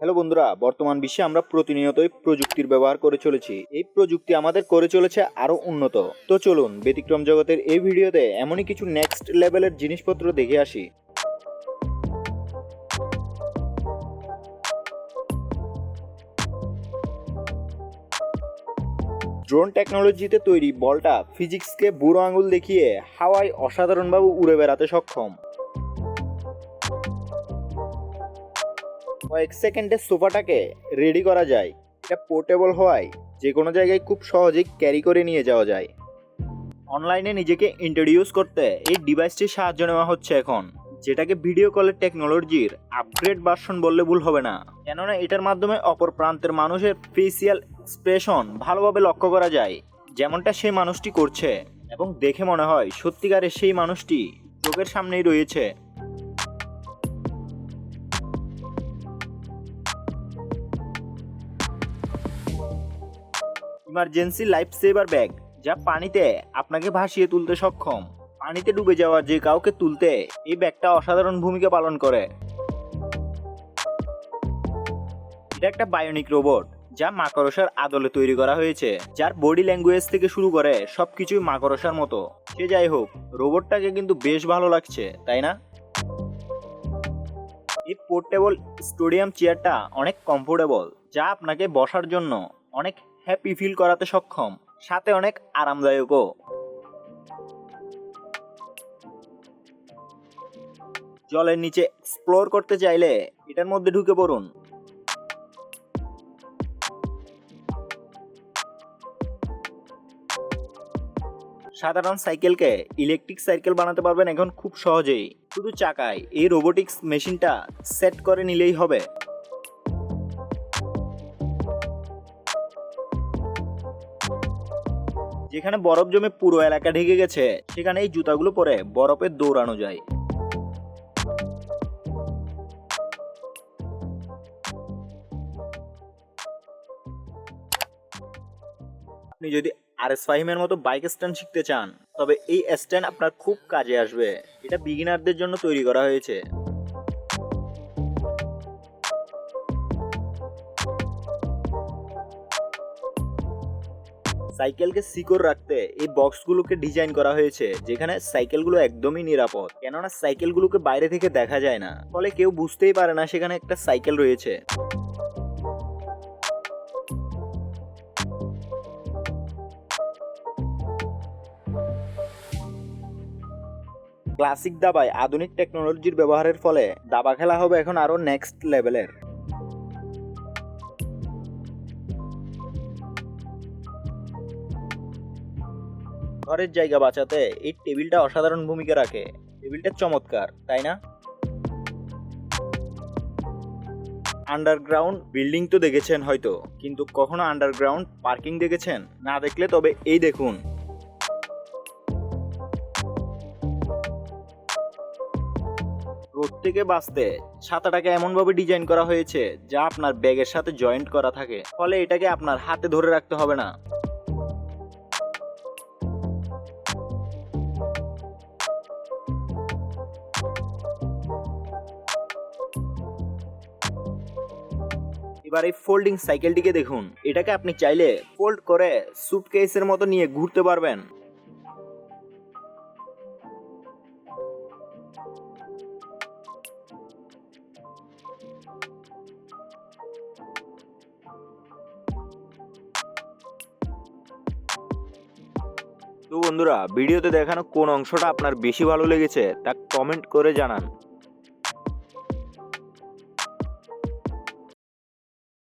Hello বন্ধুরা, বর্তমান বিশ্বে আমরা প্রতিনিয়তই প্রযুক্তির ব্যবহার করে চলেছি। এই প্রযুক্তি আমাদের করে চলেছে আরও উন্নত। তো চলুন, ব্যতিক্রম জগতের এই ভিডিওতে এমনই কিছু নেক্সট লেভেলের জিনিসপত্র দেখে আসি। ড্রোন টেকনোলজিতে তৈরি বলটা ফিজিক্সকে বুড়ো আঙুল দেখিয়ে হাওয়ায় অসাধারণভাবে উড়ে বেড়াতে সক্ষম। কয়েক সেকেন্ডে সোফাটাকে রেডি করা যায়। এটা পোর্টেবল হওয়ায় যে কোনো জায়গায় খুব সহজেই ক্যারি করে নিয়ে যাওয়া যায়। অনলাইনে নিজেকে ইন্ট্রোডিউস করতে এই ডিভাইসটির সাহায্য নেওয়া হচ্ছে এখন। যেটাকে ভিডিও কলের টেকনোলজির আপগ্রেড ভার্সন বললে ভুল হবে না। কেননা এটার মাধ্যমে অপর প্রান্তের মানুষের ফেসিয়াল এক্সপ্রেশন ভালোভাবে লক্ষ্য করা যায়। যেমনটা সেই মানুষটি করছে। এবং দেখে মনে হয় সত্যিকারের সেই মানুষটি চোখের সামনেই রয়েছে। ইমার্জেন্সি লাইফ সেভার ব্যাগ যা পানিতে আপনাকে ভাসিয়ে তুলতে সক্ষম। পানিতে ডুবে যাওয়া যে কাউকে তুলতে এই ব্যাগটা অসাধারণ ভূমিকা পালন করে। এটা একটা বায়োনিক রোবট যা মাকড়সার আদলে তৈরি করা হয়েছে, যার বডি ল্যাঙ্গুয়েজ থেকে শুরু করে সবকিছুই মাকড়সার মতো। সে যাই হোক রোবটটাকে কিন্তু বেশ ভালো লাগছে, তাই না? এই পোর্টেবল স্টেডিয়াম চেয়ারটা অনেক কমফোর্টেবল যা আপনাকে বসার জন্য অনেক হ্যাপি ফিল করাতে সক্ষম। সাথে অনেক আরামদায়কও। জলের নিচে এক্সপ্লোর করতে চাইলে এটার মধ্যে ঢুকে পড়ুন। সাধারণ সাইকেলকে ইলেকট্রিক সাইকেল বানাতে পারবেন এখন খুব সহজেই। শুধু চাকায় এই রোবোটিক্স মেশিনটা সেট করে নিলেই হবে। যেখানে বরফ জমে পুরো এলাকা ঢেকে গেছে, সেখানে এই জুতাগুলো পরে বরফে দৌড়ানো যায়। আপনি যদি আর এস ফাহিমের মতো বাইক স্ট্যান্ড শিখতে চান, তবে এই স্ট্যান্ড আপনার খুব কাজে আসবে। এটা বিগিনারদের জন্য তৈরি করা হয়েছে। সাইকেলকে সিকিউর রাখতে এই বক্সগুলোকে ডিজাইন করা হয়েছে, যেখানে সাইকেলগুলো একদমই নিরাপদ। কেননা সাইকেলগুলোকে বাইরে থেকে দেখা যায় না। ফলে কেউ বুঝতেই পারে না সেখানে একটা সাইকেল রয়েছে। ক্লাসিক দাবায় আধুনিক টেকনোলজির ব্যবহারের ফলে দাবা খেলা হবে এখন আরও নেক্সট লেভেলের ঘরের জায়গা বাঁচাতে এই টেবিলটা অসাধারণ ভূমিকা রাখে। টেবিলটা চমৎকার, তাই না? আন্ডারগ্রাউন্ড বিল্ডিং তো দেখেছেন হয়তো, কিন্তু কখনো আন্ডারগ্রাউন্ড পার্কিং দেখেছেন? না দেখলে তবে এই দেখুন। থেকে বাঁচতে ছাতাটাকে এমনভাবে ডিজাইন করা হয়েছে, যা আপনার ব্যাগের সাথে জয়েন্ট করা থাকে, ফলে এটাকে আপনার হাতে ধরে রাখতে হবে না। এবার এই ফোল্ডিং সাইকেলটিকে দেখুন। এটাকে আপনি চাইলে ফোল্ড করে সুটকেসের মতো নিয়ে ঘুরতে পারবেন। তো বন্ধুরা, ভিডিওতে দেখানো কোন অংশটা আপনার বেশি ভালো লেগেছে তা কমেন্ট করে জানান।